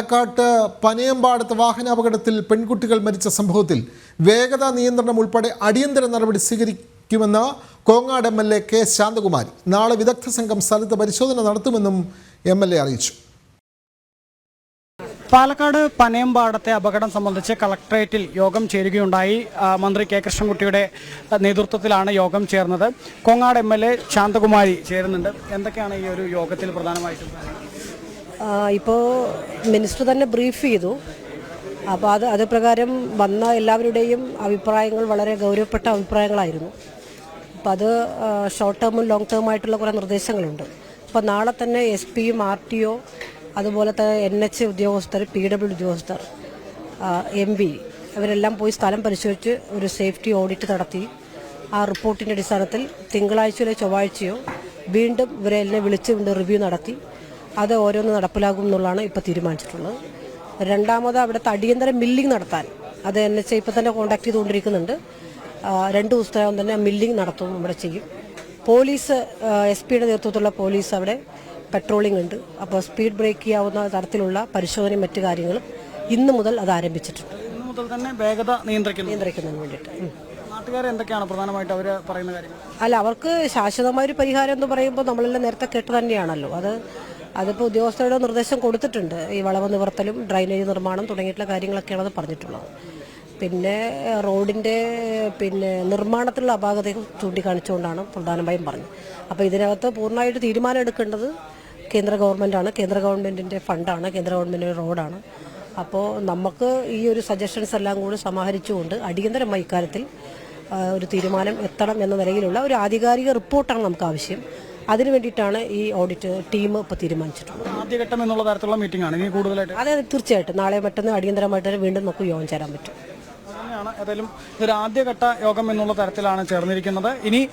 പാലക്കാട്ട് പനയമ്പാടത്ത് വാഹനാപകടത്തിൽ പെൺകുട്ടികൾ മരിച്ച സംഭവത്തിൽ വേഗതാ നിയന്ത്രണം ഉൾപ്പെടെ അടിയന്തര നടപടി സ്വീകരിക്കുമെന്ന് Kongad M L A K Santhakumari നാളെ വിദഗ്ധ സംഘം സ്ഥലത്ത് പരിശോധന നടത്തുമെന്നും എം എൽ എ അറിയിച്ചു. പാലക്കാട് പനയമ്പാടത്തെ അപകടം സംബന്ധിച്ച് കളക്ടറേറ്റിൽ യോഗം ചേരുകയുണ്ടായി. മന്ത്രി കെ കൃഷ്ണൻകുട്ടിയുടെ നേതൃത്വത്തിലാണ് യോഗം ചേർന്നത്. Kongad M L A Santhakumari ചേരുന്നുണ്ട്. എന്തൊക്കെയാണ് ഈ ഒരു യോഗത്തിൽ പ്രധാനമായിട്ടും ഇപ്പോൾ മിനിസ്റ്റർ തന്നെ ബ്രീഫ് ചെയ്തു. അപ്പോൾ അത് അത് പ്രകാരം വന്ന എല്ലാവരുടെയും അഭിപ്രായങ്ങൾ വളരെ ഗൗരവപ്പെട്ട അഭിപ്രായങ്ങളായിരുന്നു. അപ്പോൾ അത് ഷോർട്ട് ടേമും ലോങ് ടേം ആയിട്ടുള്ള കുറേ നിർദ്ദേശങ്ങളുണ്ട്. അപ്പോൾ നാളെ തന്നെ എസ് പിയും ആർ ടി ഒ അതുപോലെ തന്നെ എൻ എച്ച് ഉദ്യോഗസ്ഥർ പി ഡബ്ല്യു ഉദ്യോഗസ്ഥർ എം പി അവരെല്ലാം പോയി സ്ഥലം പരിശോധിച്ച് ഒരു സേഫ്റ്റി ഓഡിറ്റ് നടത്തി. ആ റിപ്പോർട്ടിന്റെ അടിസ്ഥാനത്തിൽ തിങ്കളാഴ്ചയോ ചൊവ്വാഴ്ചയോ വീണ്ടും ഇവരെ എല്ലാം വിളിച്ചുകൊണ്ട് റിവ്യൂ നടത്തി. അത് ഓരോന്ന് നടപ്പിലാകും എന്നുള്ളതാണ് ഇപ്പോൾ തീരുമാനിച്ചിട്ടുള്ളത്. രണ്ടാമത് അവിടുത്തെ അടിയന്തര മില്ലിംഗ് നടത്താൻ. അത് എൻ എച്ച് ഇപ്പം തന്നെ കോൺടാക്ട് ചെയ്തുകൊണ്ടിരിക്കുന്നുണ്ട്. രണ്ട് ദിവസത്തിനകം തന്നെ മില്ലിംഗ് നടത്തും ഇവിടെ ചെയ്യും. പോലീസ് എസ് പിയുടെ നേതൃത്വത്തിലുള്ള പോലീസ് അവിടെ പെട്രോളിംഗ് ഉണ്ട്. അപ്പോൾ സ്പീഡ് ബ്രേക്ക് ചെയ്യാവുന്ന തരത്തിലുള്ള പരിശോധനയും മറ്റു കാര്യങ്ങളും ഇന്ന് മുതൽ അത് ആരംഭിച്ചിട്ടുണ്ട്. ഇന്നു മുതൽ തന്നെ വേഗത നിയന്ത്രിക്കുന്നു. നിയന്ത്രിക്കുന്നതിന് വേണ്ടിയിട്ട്. എന്തൊക്കെയാണ് പ്രധാനമായിട്ട് അവർ പറയുന്ന കാര്യങ്ങൾ അല്ല അവർക്ക് ശാശ്വതമായ ഒരു പരിഹാരം എന്ന് പറയുമ്പോൾ നമ്മളെല്ലാം നേരത്തെ കേട്ട് തന്നെയാണല്ലോ. അത് അതിപ്പോൾ ഉദ്യോഗസ്ഥരുടെ നിർദ്ദേശം കൊടുത്തിട്ടുണ്ട്. ഈ വളവ് നിവർത്തലും ഡ്രൈനേജ് നിർമ്മാണം തുടങ്ങിയിട്ടുള്ള കാര്യങ്ങളൊക്കെയാണ് അത് പറഞ്ഞിട്ടുള്ളത്. പിന്നെ റോഡിന്റെ പിന്നെ നിർമ്മാണത്തിലുള്ള അപാകതകൾ ചൂണ്ടിക്കാണിച്ചുകൊണ്ടാണ് പ്രധാനമായും പറഞ്ഞത്. അപ്പോൾ ഇതിനകത്ത് പൂർണമായിട്ട് തീരുമാനം എടുക്കേണ്ടത് കേന്ദ്ര ഗവൺമെന്റാണ് കേന്ദ്ര ഗവൺമെന്റിന്റെ ഫണ്ടാണ്. കേന്ദ്ര ഗവൺമെന്റിന്റെ റോഡാണ്. അപ്പോൾ നമുക്ക് ഈ ഒരു സജഷൻസ് എല്ലാം കൂടി സമാഹരിച്ചുകൊണ്ട് അടിയന്തരമായി ഇക്കാര്യത്തിൽ ഒരു തീരുമാനം എത്തണം എന്ന നിലയിലുള്ള ഒരു ആധികാരിക റിപ്പോർട്ടാണ് നമുക്ക് ആവശ്യം. അതിനു വേണ്ടിയിട്ടാണ് ഈ ഓഡിറ്റ് ടീം ഇപ്പൊ തീരുമാനിച്ചിട്ടുള്ളത്. ആദ്യഘട്ടം എന്നുള്ള തരത്തിലുള്ള മീറ്റിംഗ് ആണ്. ഇനി കൂടുതലായിട്ട്? അതെ തീർച്ചയായിട്ടും. നാളെ മറ്റന്ന് അടിയന്തരമായിട്ട് വീണ്ടും നമുക്ക് യോഗം ചേരാൻ പറ്റും. ഏതായാലും ഇതൊരു ആദ്യഘട്ട യോഗം എന്നുള്ള തരത്തിലാണ് ചേർന്നിരിക്കുന്നത്. ഇനി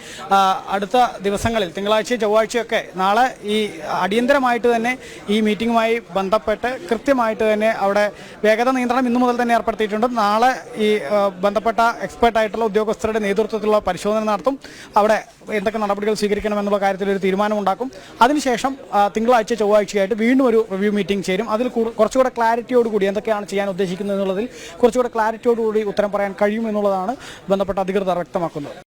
അടുത്ത ദിവസങ്ങളിൽ തിങ്കളാഴ്ച ചൊവ്വാഴ്ചയൊക്കെ നാളെ ഈ അടിയന്തരമായിട്ട് തന്നെ ഈ മീറ്റിംഗുമായി ബന്ധപ്പെട്ട് കൃത്യമായിട്ട് തന്നെ അവിടെ വേഗത നിയന്ത്രണം ഇന്നു മുതൽ തന്നെ ഏർപ്പെടുത്തിയിട്ടുണ്ട്. നാളെ ഈ ബന്ധപ്പെട്ട എക്സ്പേർട്ടായിട്ടുള്ള ഉദ്യോഗസ്ഥരുടെ നേതൃത്വത്തിലുള്ള പരിശോധന നടത്തും. അവിടെ എന്തൊക്കെ നടപടികൾ സ്വീകരിക്കണം എന്നുള്ള കാര്യത്തിൽ ഒരു തീരുമാനമുണ്ടാക്കും. അതിനുശേഷം തിങ്കളാഴ്ച ചൊവ്വാഴ്ചയായിട്ട് വീണ്ടും ഒരു റിവ്യൂ മീറ്റിംഗ് ചേരും. അതിൽ കൂടു- കുറച്ചുകൂടെ ക്ലാരിറ്റിയോടുകൂടി എന്തൊക്കെയാണ് ചെയ്യാൻ ഉദ്ദേശിക്കുന്നത് എന്നുള്ളതിൽ കുറച്ചുകൂടെ ക്ലാരിറ്റിയോടുകൂടി ഉത്തരം പറയാൻ കഴിയും എന്നുള്ളതാണ് ബന്ധപ്പെട്ട അധികൃതർ വ്യക്തമാക്കുന്നത്.